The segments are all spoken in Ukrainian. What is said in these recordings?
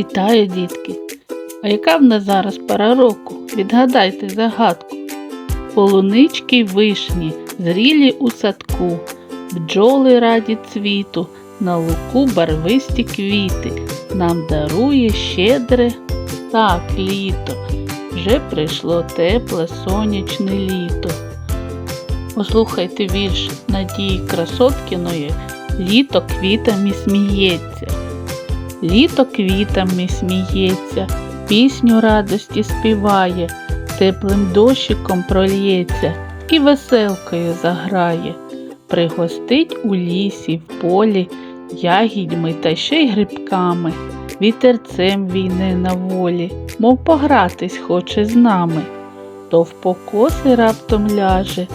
Вітаю, дітки! А яка в нас зараз пора року? Відгадайте загадку. Полунички вишні, зрілі у садку, бджоли раді цвіту, на луку барвисті квіти, нам дарує щедре так літо. Вже прийшло тепле сонячне літо. Послухайте вірш Надії Красоткіної Літо квітами сміється. Літо квітами сміється, пісню радості співає, теплим дощиком прольється і веселкою заграє, пригостить у лісі, в полі, ягідьми та ще й грибками, вітерцем війни на волі, мов погратись хоче з нами. То в покоси раптом ляже,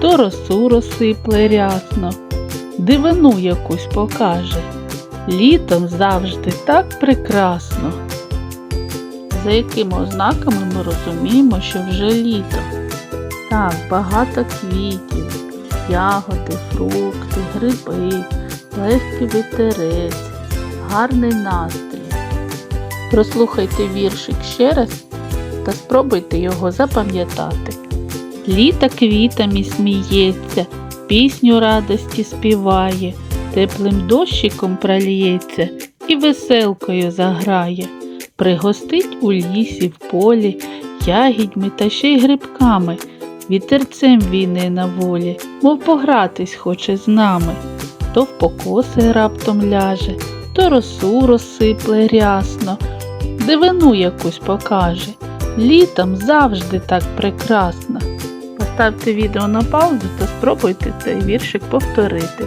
то росу розсипле рясно, дивину якусь покаже. Літом завжди так прекрасно. За якими ознаками ми розуміємо, що вже літо? Так, багато квітів, ягоди, фрукти, гриби, легкий вітерець, гарний настрій. Прослухайте віршик ще раз та спробуйте його запам'ятати. Літо квітами сміється, пісню радості співає теплим дощиком прольється і веселкою заграє, пригостить у лісі, в полі, ягідьми та ще й грибками, вітерцем війни на волі, мов погратись хоче з нами, то в покоси раптом ляже, то росу розсипле рясно, дивину якусь покаже. Літом завжди так прекрасно. Поставте відео на паузу та спробуйте цей віршик повторити.